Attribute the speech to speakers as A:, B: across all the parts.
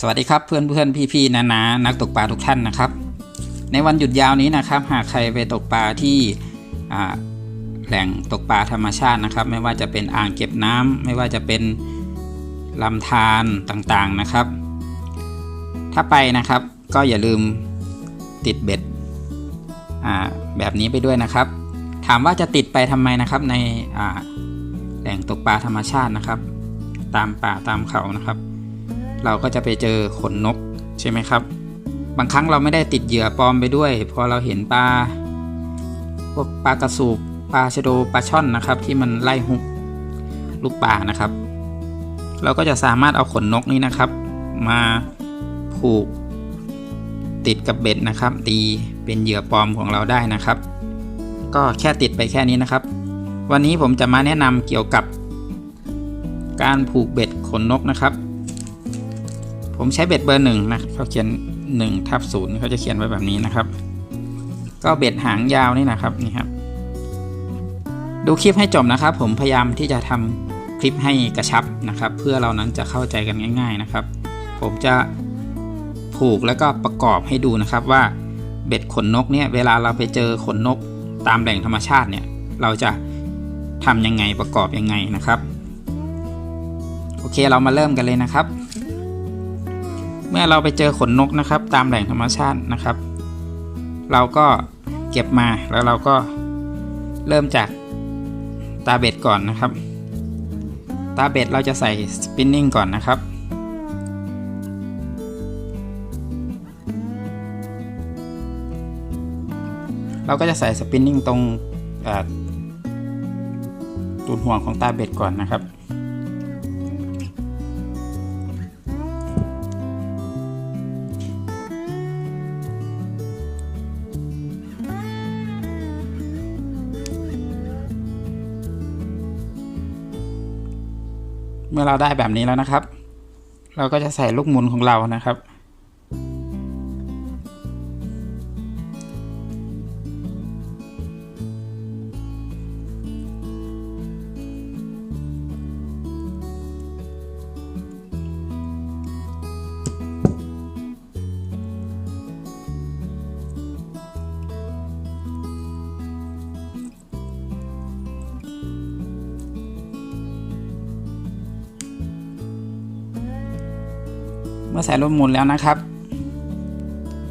A: สวัสดีครับเพื่อนเพื่อนพี่พี่ๆนานานักตกปลาทุกท่านนะครับ ในวันหยุดยาวนี้นะครับ หากใครไปตกปลาที่แหล่งตกปลาธรรมชาตินะครับ ไม่ว่าจะเป็นอ่างเก็บน้ำไม่ว่าจะเป็นลำธารต่างๆนะครับ ถ้าไปนะครับก็อย่าลืมติดเบ็ดแบบนี้ไปด้วยนะครับ ถามว่าจะติดไปทำไมนะครับในแหล่งตกปลาธรรมชาตินะครับ ตามป่าตามเขานะครับ เราก็จะไปเจอขนนกใช่ไหมครับ บางครั้งเราไม่ได้ติดเหยื่อปลอมไปด้วย พอเราเห็นปลาพวกปลากระสูบปลาชะโดปลาช่อนนะครับ ที่มันไล่หุบลูกปลานะครับ เราก็จะสามารถเอาขนนกนี้นะครับ มาผูกติดกับเบ็ดนะครับ ตีเป็นเหยื่อปลอมของเราได้นะครับ ก็แค่ติดไปแค่นี้นะครับ วันนี้ผมจะมาแนะนำเกี่ยวกับ การผูกเบ็ดขนนกนะครับ ผมใช้เบ็ดเบอร์หนึ่งนะเขาเขียน1ทับศูนย์เขาจะเขียนไว้แบบนี้นะครับ ก็เบ็ดหางยาวนี่นะครับนี่ครับ ดูคลิปให้จบนะครับ ผมพยายามที่จะทำคลิปให้กระชับนะครับ เพื่อเรานั้นจะเข้าใจกันง่าย ๆนะครับ ผมจะผูกแล้วก็ประกอบให้ดูนะครับว่าเบ็ดขนนกเนี่ยเวลาเราไปเจอขนนกตามแหล่งธรรมชาติเนี่ยเราจะทำยังไงประกอบยังไงนะครับ โอเคเรามาเริ่มกันเลยนะครับ มื่อเราไปเจอขนนกนะครับ ตามแหล่งธรรมชาตินะครับ เราก็เก็บมาแล้วเราก็เริ่มจากตาเบ็ดก่อนนะครับ ตาเบ็ดเราจะใส่สปินนิ่งก่อนนะครับ เราก็จะใส่สปินนิ่งตรงตูดห่วงของตาเบ็ดก่อนนะครับ มื่อเราได้แบบนี้แล้วนะครับ เราก็จะใส่ลูกหมุนของเรานะครับ มื่อใส่ลูกหมุนแล้วนะครับ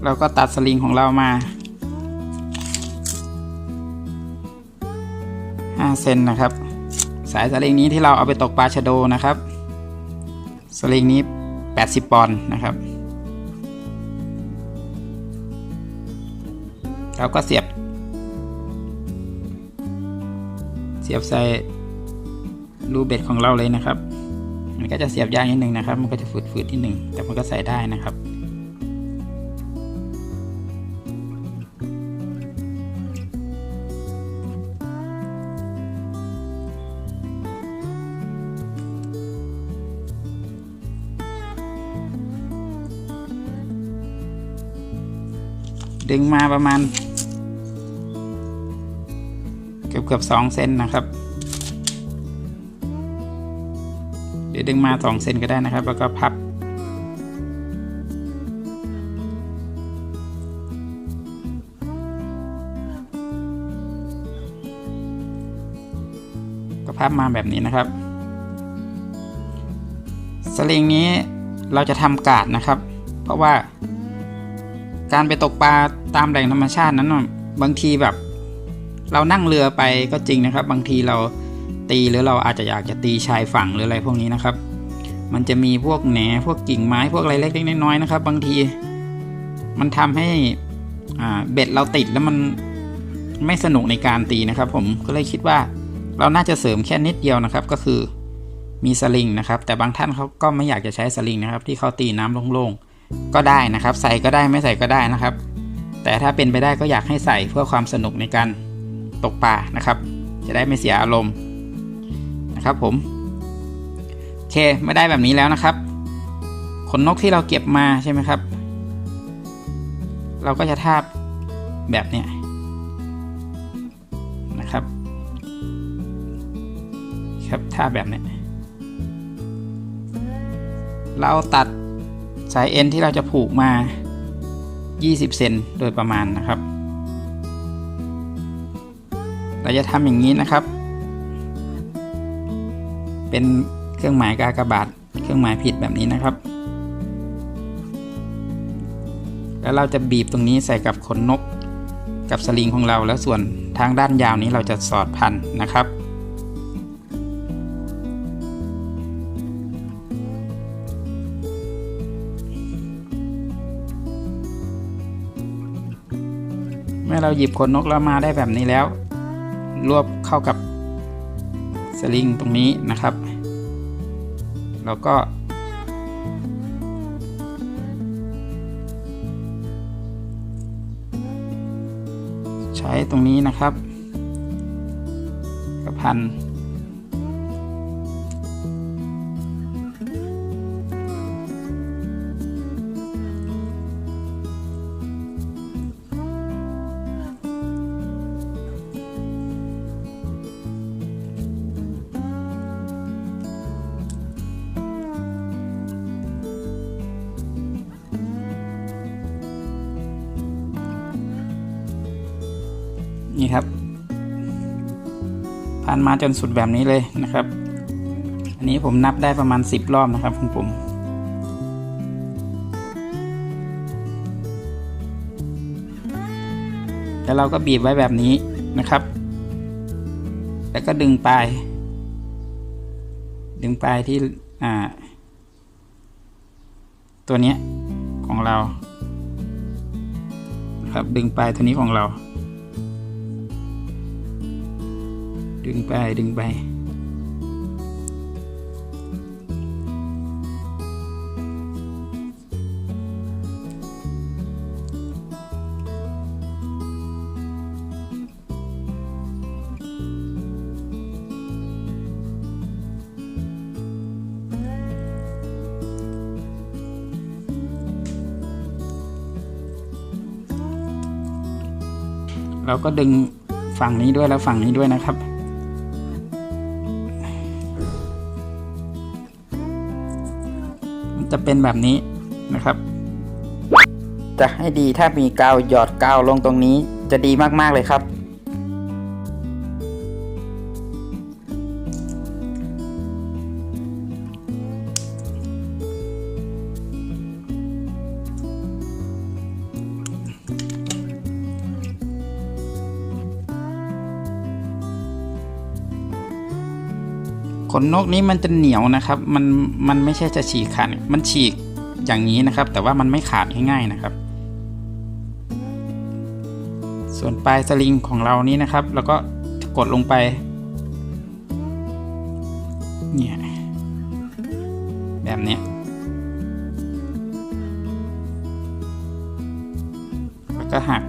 A: เราก็ตัดสลิงของเรามา5เซนนะครับ สายสลิงนี้ที่เราเอาไปตกปลาชะโดนะครับ สลิงนี้ 80 ปอนด์นะครับเราก็เสียบ เสียบใส่รูเบ็ดของเราเลยนะครับ มันก็จะเสียบยากนิดนึงนะครับ มันก็จะฝืดๆนิดนึงแต่มันก็ใส่ได้นะครับดึงมาประมาณ เกือบเกือบสองเซนนะครับ ดึงมาสองเซนก็ได้นะครับ แล้วก็พับ ก็พับมาแบบนี้นะครับ สลิงนี้เราจะทำกาดนะครับ เพราะว่าการไปตกปลาตามแหล่งธรรมชาตินั้น บางทีแบบ เรานั่งเรือไปก็จริงนะครับ บางทีเรา ตีหรือเราอาจจะอยากจะตีชายฝั่งหรืออะไรพวกนี้นะครับ มันจะมีพวกแหนพวกกิ่งไม้พวกอะไรเล็กๆน้อยๆนะครับ บางที มันทำให้อ่าเบ็ดเราติดแล้วมันไม่สนุกในการตีนะครับ ผมก็เลยคิดว่าเราน่าจะเสริมแค่นิดเดียวนะครับ ก็คือมีสลิงนะครับ แต่บางท่านเขาก็ไม่อยากจะใช้สลิงนะครับ ที่เขาตีน้ำโล่งๆก็ได้นะครับ ใส่ก็ได้ไม่ใส่ก็ได้นะครับ แต่ถ้าเป็นไปได้ก็อยากให้ใส่เพื่อความสนุกในการตกปลานะครับ จะได้ไม่เสียอารมณ์ นะครับผมโอเคไม่ได้แบบนี้แล้วนะครับ ขนนกที่เราเก็บมาใช่ไหมครับ เราก็จะทาบแบบเนี้ยนะครับครับท่าแบบเนี้ยเราตัดสายเอ็นที่เราจะผูกมา 20 เซนโดยประมาณนะครับ เราจะทำอย่างนี้นะครับ เป็นเครื่องหมายกากบาท เครื่องหมายผิดแบบนี้นะครับ แล้วเราจะบีบตรงนี้ใส่กับขนนกกับสลิงของเราแล้วส่วนทางด้านยาวนี้เราจะสอดพันนะครับเมื่อเราหยิบขนนกเรามาได้แบบนี้แล้ว รวบเข้ากับสลิงตรงนี้นะครับ แล้วก็ ใช้ตรงนี้นะครับกระพัน นี่ครับพันมาจนสุดแบบนี้เลยนะครับ อันนี้ผมนับได้ประมาณ 10 รอบนะครับของผมแล้วเราก็บีบไว้แบบนี้นะครับ แล้วก็ดึงปลาย ดึงปลายที่อ่า ตัวนี้ของเรา นะครับ ดึงปลายตัวนี้ของเรา ดึงไปดึงไป เราก็ดึงฝั่งนี้ด้วยแล้วฝั่งนี้ด้วยนะครับ จะเป็นแบบนี้นะครับ จะให้ดีถ้ามีกาวหยอดกาวลงตรงนี้จะดีมากๆเลยครับ ขนนกนี้มันจะเหนียวนะครับ มันมันไม่ใช่จะฉีกขาดมันฉีกอย่างนี้นะครับ แต่ว่ามันไม่ขาดง่ายๆนะครับ ส่วนปลายสลิงของเรานี้นะครับ แล้วก็กดลงไปเนี่ยแบบเนี้ยแล้วก็หัก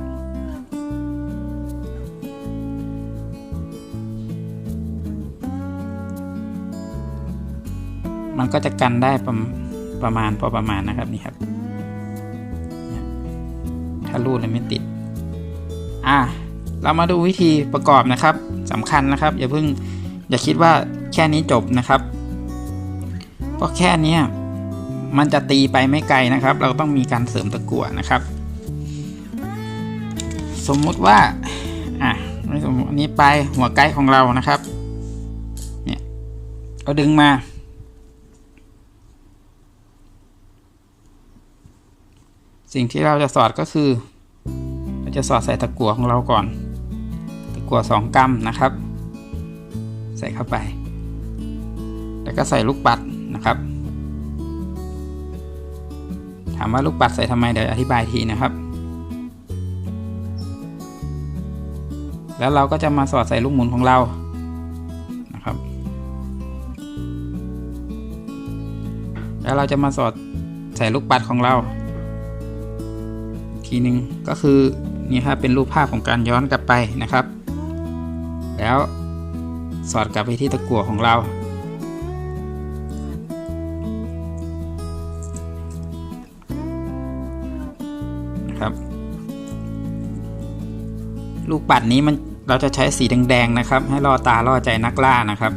A: มันก็จะกันได้ประประมาณพอประมาณนะครับนี่ครับถ้ารูดแล้วไม่ติด อะเรามาดูวิธีประกอบนะครับสำคัญนะครับ อย่าเพิ่งอย่าคิดว่าแค่นี้จบนะครับเพราะแค่นี้มันจะตีไปไม่ไกลนะครับ เราต้องมีการเสริมตะกั่วนะครับ สมมุติว่าอะไม่สมมติอันนี้ปลายหัวไกด์ของเรานะครับ เนี่ยเราดึงมา สิ่งที่เราจะสอดก็คือ เราจะสอดใส่ตะกั่วของเราก่อน ตะกั่วสองกรัมนะครับ ใส่เข้าไป แล้วก็ใส่ลูกปัดนะครับ ถามว่าลูกปัดใส่ทำไมเดี๋ยวอธิบายทีนะครับ แล้วเราก็จะมาสอดใส่ลูกหมุนของเรานะครับแล้วเราจะมาสอดใส่ลูกปัดของเรา ทีหนึ่งก็คือนี่ครับเป็นรูปภาพของการย้อนกลับไปนะครับ แล้วสอดกลับไปที่ตะกั่วของเรา นะครับ ลูกปัดนี้มันเราจะใช้สีแดงๆนะครับ ให้ล่อตาล่อใจนักล่านะครับ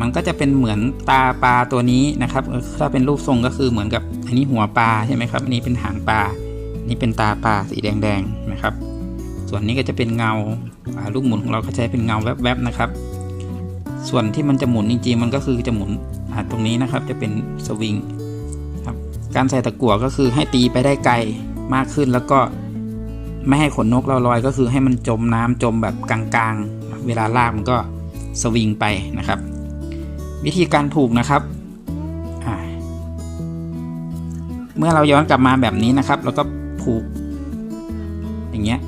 A: มันก็จะเป็นเหมือนตาปลาตัวนี้นะครับ ถ้าเป็นรูปทรงก็คือเหมือนกับอันนี้หัวปลาใช่ไหมครับอันนี้เป็นหางปลา นี่เป็นตาปลาสีแดงๆนะครับ ส่วนนี้ก็จะเป็นเงาลูกหมุนของเราก็ใช้เป็นเงาแวบๆนะครับ ส่วนที่มันจะหมุนจริงๆมันก็คือจะหมุนตรงนี้นะครับจะเป็นสวิงครับการใส่ตะกั่วก็คือให้ตีไปได้ไกลมากขึ้นแล้วก็ไม่ให้ขนนกเราลอยก็คือให้มันจมน้ำจมแบบกลางๆ เวลาลากมันก็สวิงไปนะครับ วิธีการผูกนะครับ เมื่อเราย้อนกลับมาแบบนี้นะครับ แล้วก็ ถูก อย่างเงี้ย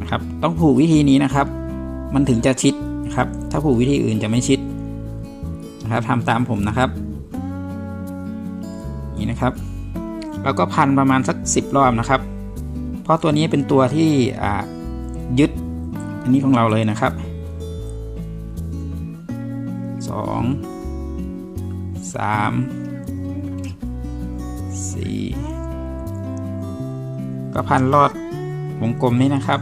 A: นะครับ ต้องผูกวิธีนี้นะครับ มันถึงจะชิดนะครับ ถ้าผูกวิธีอื่นจะไม่ชิดนะครับทำตามผมนะครับนี่นะครับเราก็พันประมาณสัก 10 รอบนะครับ เพราะตัวนี้เป็นตัวที่ยึดอันนี้ของเราเลยนะครับ 2 3 ก็พันรอดวงกลมนี้นะครับ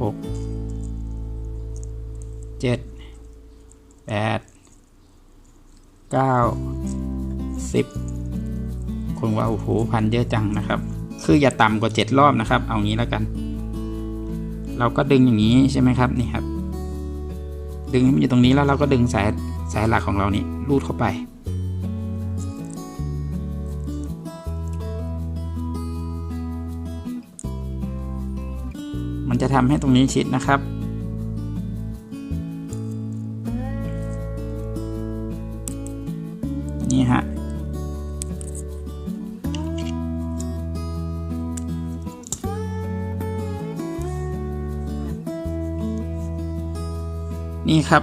A: หกเจ็ดแปดเก้าสิบคนว่าโอ้โหพันเยอะจังนะครับ คืออย่าต่ำกว่าเจ็ดรอบนะครับ เอางี้แล้วกัน เราก็ดึงอย่างนี้ใช่ไหมครับนี่ครับ ดึงให้มันอยู่ตรงนี้แล้วเราก็ดึงสาย สายหลักของเรานี่รูดเข้าไป มันจะทำให้ตรงนี้ชิดนะครับนี่ฮะนี่ครับ